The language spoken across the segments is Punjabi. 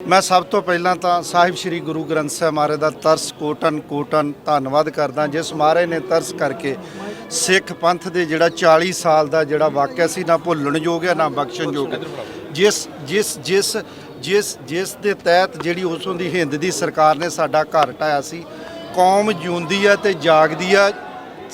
ਮੈਂ ਸਭ ਤੋਂ ਪਹਿਲਾਂ ਤਾਂ ਸਾਹਿਬ ਸ੍ਰੀ ਗੁਰੂ ਗ੍ਰੰਥ ਸਾਹਿਬ ਮਹਾਰਾਜ ਦਾ ਤਰਸ ਕੋਟਨ ਕੋਟਨ ਧੰਨਵਾਦ ਕਰਦਾ ਜਿਸ ਮਹਾਰਾਜ ਨੇ ਤਰਸ ਕਰਕੇ ਸਿੱਖ ਪੰਥ ਦੇ ਜਿਹੜਾ 40 ਸਾਲ ਦਾ ਜਿਹੜਾ ਵਾਕਿਆ ਸੀ, ਨਾ ਭੁੱਲਣਯੋਗ ਹੈ, ਨਾ ਬਖਸ਼ਣਯੋਗ ਹੈ। ਜਿਸ ਜਿਸ ਜਿਸ ਜਿਸ ਜਿਸ ਦੇ ਤਹਿਤ ਜਿਹੜੀ ਉਸੋਂ ਦੀ ਹਿੰਦ ਦੀ ਸਰਕਾਰ ਨੇ ਸਾਡਾ ਘਰ ਢਾਇਆ ਸੀ, ਕੌਮ ਜਿਉਂਦੀ ਆ ਤੇ ਜਾਗਦੀ ਆ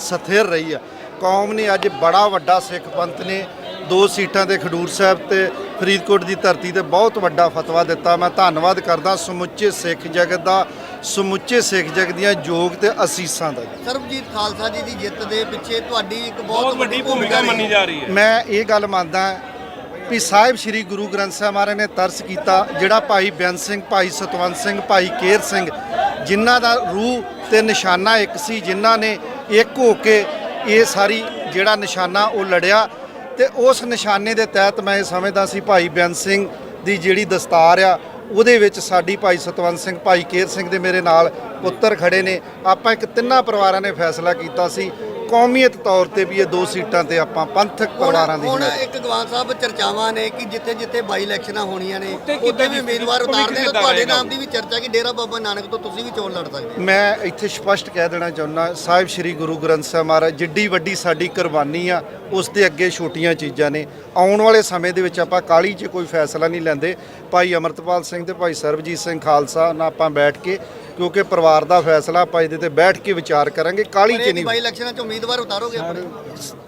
ਸਥਿਰ ਰਹੀ ਆ ਕੌਮ ਨੇ ਅੱਜ ਬੜਾ ਵੱਡਾ ਸਿੱਖ ਪੰਥ ਨੇ ਦੋ ਸੀਟਾਂ ਤੇ ਖਡੂਰ ਸਾਹਿਬ ਤੇ ਫਰੀਦਕੋਟ ਦੀ ਧਰਤੀ ਤੇ ਬਹੁਤ ਵੱਡਾ ਫਤਵਾ ਦਿੱਤਾ। ਮੈਂ ਧੰਨਵਾਦ ਕਰਦਾ ਸਮੁੱਚੇ ਸਿੱਖ ਜਗਤ ਦਾ ਸਮੁੱਚੇ ਸਿੱਖ ਜਗਤ ਦੀਆਂ ਯੋਗ ਤੇ ਅਸੀਸਾਂ ਦਾ। ਸਰਬਜੀਤ ਖਾਲਸਾ ਜੀ ਦੀ ਜਿੱਤ ਦੇ ਪਿੱਛੇ ਤੁਹਾਡੀ ਇੱਕ ਬਹੁਤ ਵੱਡੀ ਭੂਮਿਕਾ ਮੰਨੀ ਜਾ ਰਹੀ ਹੈ। ਮੈਂ ਇਹ ਗੱਲ ਮੰਨਦਾ ਵੀ ਸਾਹਿਬ ਸ੍ਰੀ ਗੁਰੂ ਗ੍ਰੰਥ ਸਾਹਿਬ ਮਹਾਰਾਜ ਨੇ ਤਰਸ ਕੀਤਾ ਜਿਹੜਾ ਭਾਈ ਬੇਅੰਤ ਸਿੰਘ ਭਾਈ ਸਤਵੰਤ ਸਿੰਘ ਭਾਈ ਕੇਰ ਸਿੰਘ ਜਿਨ੍ਹਾਂ ਦਾ ਰੂਹ ਤੇ ਨਿਸ਼ਾਨਾ ਇੱਕ ਸੀ ਜਿਨ੍ਹਾਂ ਨੇ ਇੱਕ ਹੋ ਕੇ ਇਹ ਸਾਰੀ ਜਿਹੜਾ ਨਿਸ਼ਾਨਾ ਉਹ ਲੜਿਆ। ਤੇ ਉਸ ਨਿਸ਼ਾਨੇ ਦੇ ਤਹਿਤ ਮੈਂ ਇਹ ਸਮਝਦਾ ਸੀ ਭਾਈ ਬੇਅੰਤ ਸਿੰਘ ਦੀ ਜਿਹੜੀ ਦਸਤਾਰ ਆ, ਉਹਦੇ ਵਿੱਚ ਸਾਡੀ ਭਾਈ ਸਤਵੰਤ ਸਿੰਘ, ਭਾਈ ਕੇਰ ਸਿੰਘ ਦੇ ਮੇਰੇ ਨਾਲ ਪੁੱਤਰ ਖੜੇ ਨੇ। ਆਪਾਂ ਇੱਕ ਤਿੰਨਾਂ ਪਰਿਵਾਰਾਂ ਨੇ ਫੈਸਲਾ ਕੀਤਾ ਸੀ ਕੌਮੀਅਤ ਤੌਰ ਤੇ ਵੀ ਇਹ ਦੋ ਸੀਟਾਂ ਤੇ ਆਪਾਂ ਪੰਥਕ ਪਰਿਵਾਰਾਂ ਦੀ ਹੁਣ ਇੱਕ ਗਵਾਨ ਸਾਹਿਬ ਚਰਚਾਵਾਂ ਨੇ ਕਿ ਜਿੱਥੇ ਜਿੱਥੇ ਬਾਈ ਇਲੈਕਸ਼ਨਾਂ ਹੋਣੀਆਂ ਨੇ ਉੱਥੇ ਵੀ ਉਮੀਦਵਾਰ ਉਤਾਰਦੇ ਨੇ ਕਿੱਦਾਂ ਤੁਹਾਡੇ? ਨਾਮ ਦੀ ਵੀ ਚਰਚਾ ਕਿ ਡੇਰਾ ਬਾਬਾ ਨਾਨਕ ਤੋਂ ਤੁਸੀਂ ਵੀ ਚੋਣ ਲੜ ਸਕਦੇ ਹੋ? ਮੈਂ ਇੱਥੇ ਸਪਸ਼ਟ ਕਹਿ ਦੇਣਾ ਚਾਹੁੰਦਾ ਸਾਹਿਬ ਸ੍ਰੀ ਗੁਰੂ ਗ੍ਰੰਥ ਸਾਹਿਬ ਮਹਾਰਾਜ ਜਿੱਡੀ ਵੱਡੀ ਸਾਡੀ ਕੁਰਬਾਨੀ ਆ ਉਸ ਦੇ ਅੱਗੇ ਛੋਟੀਆਂ ਚੀਜ਼ਾਂ ਨੇ। ਆਉਣ ਵਾਲੇ ਸਮੇਂ ਦੇ ਵਿੱਚ ਆਪਾਂ ਕਾਲੀ 'ਚ ਕੋਈ ਫੈਸਲਾ ਨਹੀਂ ਲੈਂਦੇ। ਭਾਈ ਅਮਰਤਪਾਲ ਸਿੰਘ ਤੇ ਭਾਈ ਸਰਬਜੀਤ ਸਿੰਘ ਖਾਲਸਾ ਨਾਲ ਆਪਾਂ ਬੈਠ ਕੇ ਕਿਉਂਕਿ ਪਰਿਵਾਰ ਦਾ ਫੈਸਲਾ ਆਪਾਂ ਇਹਦੇ ਤੇ ਬੈਠ ਕੇ ਵਿਚਾਰ ਕਰਾਂਗੇ। ਕਾਲੀ 'ਚ ਬਾਈ ਨਹੀਂ ਇਲੈਕਸ਼ਨਾਂ 'ਚ ਉਮੀਦਵਾਰ ਉਤਾਰੋਗੇ ਆਪਣੇ?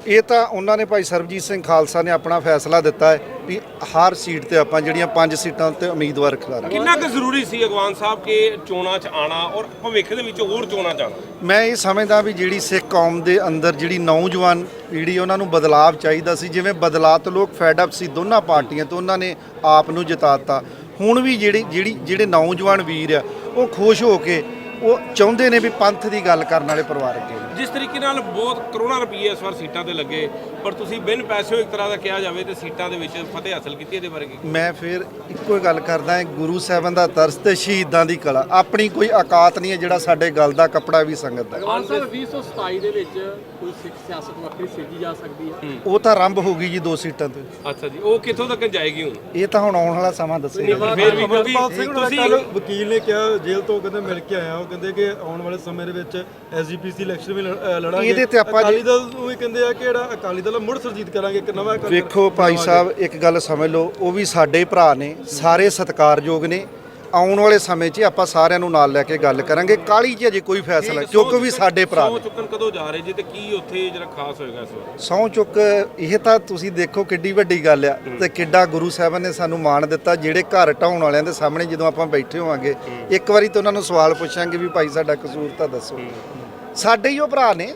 ਇਹ ਤਾਂ ਉਹਨਾਂ ਨੇ ਭਾਈ ਸਰਬਜੀਤ ਸਿੰਘ ਖਾਲਸਾ ਨੇ ਆਪਣਾ ਫੈਸਲਾ ਦਿੱਤਾ ਹੈ ਵੀ ਹਰ ਸੀਟ ਤੇ ਆਪਾਂ ਜਿਹੜੀਆਂ ਪੰਜ ਸੀਟਾਂ ਤੇ ਉਮੀਦਵਾਰ ਖਿਲਾਰਾਂਗੇ ਕਿੰਨਾ ਕੁ ਜ਼ਰੂਰੀ ਸੀ ਅਗਵਾਨ ਸਾਹਿਬ ਕਿ ਚੋਣਾਂ 'ਚ ਆਣਾ ਔਰ ਭਵਿੱਖ ਦੇ ਵਿੱਚ ਹੋਰ ਚੋਣਾਂ 'ਚ ਆਣਾ? ਮੈਂ ਇਹ ਸਮਝਦਾ ਵੀ ਜਿਹੜੀ ਸਿੱਖ ਕੌਮ ਦੇ ਅੰਦਰ ਜਿਹੜੀ ਨੌਜਵਾਨ ਪੀੜ੍ਹੀ ਉਹਨਾਂ ਨੂੰ ਬਦਲਾਵ ਚਾਹੀਦਾ ਸੀ। ਜਿਵੇਂ ਬਦਲਾਅ ਤੋਂ ਲੋਕ ਫੈਡ ਅਪ ਸੀ ਦੋਨਾਂ ਪਾਰਟੀਆਂ ਤੋਂ ਉਹਨਾਂ ਨੇ ਆਪ ਨੂੰ ਜਿਤਾਤਾ। ਹੁਣ ਵੀ ਜਿਹੜੇ ਜਿਹੜੀ ਜਿਹੜੇ ਨੌਜਵਾਨ ਵੀਰ ਆ ਉਹ ਖੁਸ਼ ਹੋ ਕੇ ਉਹ ਚਾਹੁੰਦੇ ਨੇ ਵੀ ਪੰਥ ਦੀ ਗੱਲ ਕਰਨ ਵਾਲੇ ਪਰਿਵਾਰ ਅੱਗੇ। ਜਿਸ ਤਰੀਕੇ ਨਾਲ ਬਹੁਤ ਕਰੋੜਾਂ ਰੁਪਏ ਇਸ ਵਾਰ ਸੀਟਾਂ ਤੇ ਲੱਗੇ ਪਰ ਤੁਸੀਂ ਬਿਨ ਪੈਸੇ ਇੱਕ ਤਰ੍ਹਾਂ ਦਾ ਕਿਹਾ ਜਾਵੇ ਤੇ ਸੀਟਾਂ ਦੇ ਵਿੱਚ ਫਤਿਹ ਹਾਸਲ ਕੀਤੀ ਇਹਦੇ ਬਾਰੇ ਕੀ? ਮੈਂ ਫਿਰ ਇੱਕੋ ਹੀ ਗੱਲ ਕਰਦਾ ਹਾਂ ਗੁਰੂ ਸਾਹਿਬਾਨ ਦਾ ਤਰਸ ਤੇ ਸ਼ਹੀਦਾਂ ਦੀ ਕਲਾ। ਆਪਣੀ ਕੋਈ ਔਕਾਤ ਨਹੀਂ ਹੈ ਜਿਹੜਾ ਸਾਡੇ ਗਲ ਦਾ ਕੱਪੜਾ ਵੀ ਸੰਗਤ ਦਾ। ਅਗਵਾਨ ਸਾਹਿਬ 2027 ਦੇ ਵਿੱਚ ਕੋਈ ਸਿੱਖ ਸਿਆਸਤ ਵੱਖਰੀ ਸਿਰਜੀ ਜਾ ਸਕਦੀ ਹੈ। ਉਹ ਤਾਂ ਆਰੰਭ ਹੋ ਗਈ ਜੀ ਦੋ ਸੀਟਾਂ ਤੇ। ਅੱਛਾ ਜੀ ਉਹ ਕਿੱਥੋਂ ਤੱਕ ਜਾਏਗੀ ਹੁਣ? ਇਹ ਤਾਂ ਹੁਣ ਆਉਣ ਵਾਲਾ ਸਮਾਂ ਦੱਸੇਗਾ। ਫਿਰ ਵੀ ਤੁਸੀਂ ਕੱਲ ਵਕੀਲ ਨੇ ਕਿਹਾ ਜੇਲ੍ਹ ਤੋਂ ਕਹਿੰਦੇ ਮਿਲ ਕੇ ਆਇਆ ਉਹ ਕਹਿੰਦੇ ਕਿ ਆਉਣ ਵਾਲੇ ਸਮੇਂ ਦੇ ਵਿੱਚ ਐਸਜੀਪੀਸੀ ਇਲੈਕਸ਼ਨ ਵੀ ਲੜ- ਅ, ਲੜਾਂਗੇ। ਇਹਦੇ ਤੇ ਆਪਾਂ ਅਕਾਲੀ ਦਲ ਨੂੰ ਵੀ ਕਹਿੰਦੇ ਆ ਕਿ ਜਿਹੜਾ ਅਕਾਲੀ ਦਲ ਆ, ਮੁੜ ਸਰਜੀਤ ਕਰਾਂਗੇ ਇੱਕ ਨਵਾਂ ਅਕਾਲੀ ਦਲ ਵੇਖੋ ਭਾਈ ਸਾਹਿਬ ਇੱਕ ਗੱਲ ਸਮਝ ਲਓ ਉਹ ਵੀ ਸਾਡੇ ਭਰਾ ਨੇ ਸਾਰੇ ਸਤਿਕਾਰਯੋਗ ਨੇ। ਆਉਣ ਵਾਲੇ ਸਮੇਂ 'ਚ ਆਪਾਂ ਸਾਰਿਆਂ ਨੂੰ ਨਾਲ ਲੈ ਕੇ ਗੱਲ ਕਰਾਂਗੇ। ਕਾਲੀ 'ਚ ਅਜੇ ਕੋਈ ਫੈਸਲਾ ਕਿਉਂਕਿ ਵੀ ਸਾਡੇ ਭਰਾ ਸੌ ਚੁੱਕਣ ਕਦੋਂ ਜਾ ਰਹੇ ਜੀ ਤੇ ਕੀ ਉੱਥੇ ਜਿਹੜਾ ਖਾਸ ਹੋਏਗਾ ਇਸ ਵਾਰ? ਸਹੁੰ ਚੁੱਕ ਇਹ ਤਾਂ ਤੁਸੀਂ ਦੇਖੋ ਕਿੱਡੀ ਵੱਡੀ ਗੱਲ ਆ ਤੇ ਕਿੱਡਾ ਗੁਰੂ ਸਾਹਿਬਾਨ ਨੇ ਸਾਨੂੰ ਮਾਣ ਦਿੱਤਾ ਜਿਹੜੇ ਘਰ ਢਾਉਣ ਵਾਲਿਆਂ ਦੇ ਸਾਹਮਣੇ ਜਦੋਂ ਆਪਾਂ ਬੈਠੇ ਹੋਵਾਂਗੇ। ਇੱਕ ਵਾਰੀ ਤਾਂ ਉਹਨਾਂ ਨੂੰ ਸਵਾਲ ਪੁੱਛਾਂਗੇ ਵੀ ਭਾਈ ਸਾਡਾ ਕਸੂਰ ਤਾਂ ਦੱਸੋ। ਸਾਡੇ ਹੀ ਉਹ ਭਰਾ ਨੇ।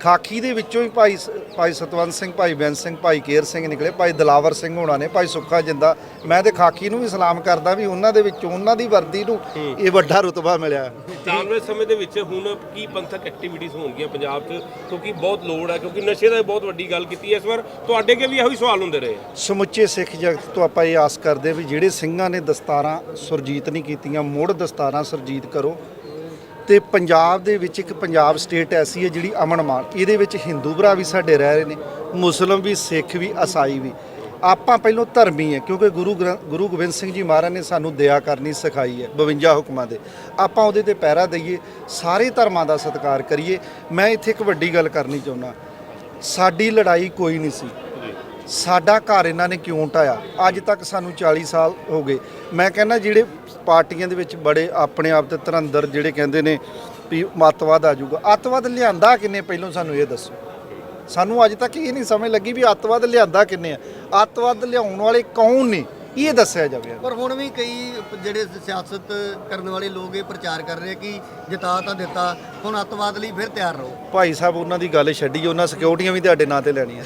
ਖਾਕੀ ਦੇ ਵਿੱਚੋਂ ਹੀ ਭਾਈ ਭਾਈ ਸਤਵੰਤ ਸਿੰਘ ਭਾਈ ਬੈਂਸ ਸਿੰਘ ਭਾਈ ਕੇਰ ਸਿੰਘ ਨਿਕਲੇ ਭਾਈ ਦਲਾਵਰ ਸਿੰਘ ਹੋਣਾ ਨੇ ਭਾਈ ਸੁੱਖਾ ਜਿੰਦਾ। ਮੈਂ ਤੇ ਖਾਕੀ ਨੂੰ ਵੀ ਸਲਾਮ ਕਰਦਾ ਵੀ ਉਹਨਾਂ ਦੇ ਵਿੱਚੋਂ ਉਹਨਾਂ ਦੀ ਵਰਦੀ ਨੂੰ ਇਹ ਵੱਡਾ ਰੁਤਬਾ ਮਿਲਿਆ। ਵਾਲੇ ਸਮੇਂ ਦੇ ਵਿੱਚ ਹੁਣ ਕੀ ਪੰਥਕ ਐਕਟੀਵਿਟੀਜ਼ ਹੋਣਗੀਆਂ ਪੰਜਾਬ 'ਚ? ਕਿਉਂਕਿ ਬਹੁਤ ਲੋੜ ਹੈ ਕਿਉਂਕਿ ਨਸ਼ੇ ਦਾ ਬਹੁਤ ਵੱਡੀ ਗੱਲ ਕੀਤੀ ਹੈ ਇਸ ਵਾਰ। ਤੁਹਾਡੇ ਅੱਗੇ ਵੀ ਇਹੋ ਹੀ ਸਵਾਲ ਹੁੰਦੇ ਰਹੇ। ਸਮੁੱਚੇ ਸਿੱਖ ਜਗਤ ਤੋਂ ਆਪਾਂ ਇਹ ਆਸ ਕਰਦੇ ਵੀ ਜਿਹੜੇ ਸਿੰਘਾਂ ਨੇ ਦਸਤਾਰਾਂ ਸੁਰਜੀਤ ਨਹੀਂ ਕੀਤੀਆਂ ਮੁੜ ਦਸਤਾਰਾਂ ਸੁਰਜੀਤ ਕਰੋ। ਤੇ ਪੰਜਾਬ ਦੇ ਵਿੱਚ ਇੱਕ ਪੰਜਾਬ ਸਟੇਟ ਐਸੀ ਹੈ ਜਿਹੜੀ ਅਮਨ ਮਾਨ। ਇਹਦੇ ਵਿੱਚ ਹਿੰਦੂ ਭਰਾ ਵੀ ਸਾਡੇ ਰਹਿ ਰਹੇ ਨੇ, ਮੁਸਲਮ ਵੀ, ਸਿੱਖ ਵੀ ਈਸਾਈ ਵੀ। ਆਪਾਂ ਪਹਿਲੋਂ ਧਰਮੀ ਹੈ, ਕਿਉਂਕਿ ਗੁਰੂ ਗ੍ਰੰਥ ਗੁਰੂ ਗੋਬਿੰਦ ਸਿੰਘ ਜੀ ਮਹਾਰਾਜ ਨੇ ਸਾਨੂੰ ਦਇਆ ਕਰਨੀ ਸਿਖਾਈ ਹੈ 52 ਹੁਕਮਾਂ ਦੇ। ਆਪਾਂ ਉਹਦੇ ਤੇ ਪਹਿਰਾ ਦਈਏ, ਸਾਰੇ ਧਰਮਾਂ ਦਾ ਸਤਿਕਾਰ ਕਰੀਏ। ਮੈਂ ਇੱਥੇ ਇੱਕ ਵੱਡੀ ਗੱਲ ਕਰਨੀ ਚਾਹੁੰਦਾ। ਸਾਡੀ ਲੜਾਈ ਕੋਈ ਨਹੀਂ ਸੀ। ਸਾਡਾ ਘਰ ਇਹਨਾਂ ਨੇ ਕਿਉਂ ਢਾਇਆ ਅੱਜ ਤੱਕ ਸਾਨੂੰ 40 ਸਾਲ ਹੋ ਗਏ। ਮੈਂ ਕਹਿੰਦਾ ਜਿਹੜੇ ਪਾਰਟੀਆਂ ਦੇ ਵਿੱਚ ਬੜੇ ਆਪਣੇ ਆਪ ਤੇ ਧਰੰਦਰ ਜਿਹੜੇ ਕਹਿੰਦੇ ਨੇ ਵੀ ਮਤਵਾਦ ਆ ਜਾਊਗਾ ਅੱਤਵਾਦ ਲਿਆਂਦਾ ਕਿੰਨੇ? ਪਹਿਲਾਂ ਸਾਨੂੰ ਇਹ ਦੱਸੋ। ਸਾਨੂੰ ਅੱਜ ਤੱਕ ਇਹ ਨਹੀਂ ਸਮਝ ਲੱਗੀ ਵੀ ਅੱਤਵਾਦ ਲਿਆਂਦਾ ਕਿੰਨੇ ਆ। ਅੱਤਵਾਦ ਲਿਆਉਣ ਵਾਲੇ ਕੌਣ ਨੇ? ਇਹ ਦੱਸਿਆ ਜਾਵੇ। ਪਰ ਹੁਣ ਵੀ ਕਈ ਜਿਹੜੇ ਸਿਆਸਤ ਕਰਨ ਵਾਲੇ ਲੋਕ ਇਹ ਪ੍ਰਚਾਰ ਕਰ ਰਹੇ ਕਿ ਜਿਤਾ ਤਾਂ ਦਿੱਤਾ ਹੁਣ ਅੱਤਵਾਦ ਲਈ ਫਿਰ ਤਿਆਰ ਰਹੋ। ਭਾਈ ਸਾਹਿਬ ਉਹਨਾਂ ਦੀ ਗੱਲ ਛੱਡੀ ਉਹਨਾਂ ਸਿਕਿਉਰਟੀਆਂ ਵੀ ਤੁਹਾਡੇ ਨਾਂ ਤੇ ਲੈਣੀਆਂ।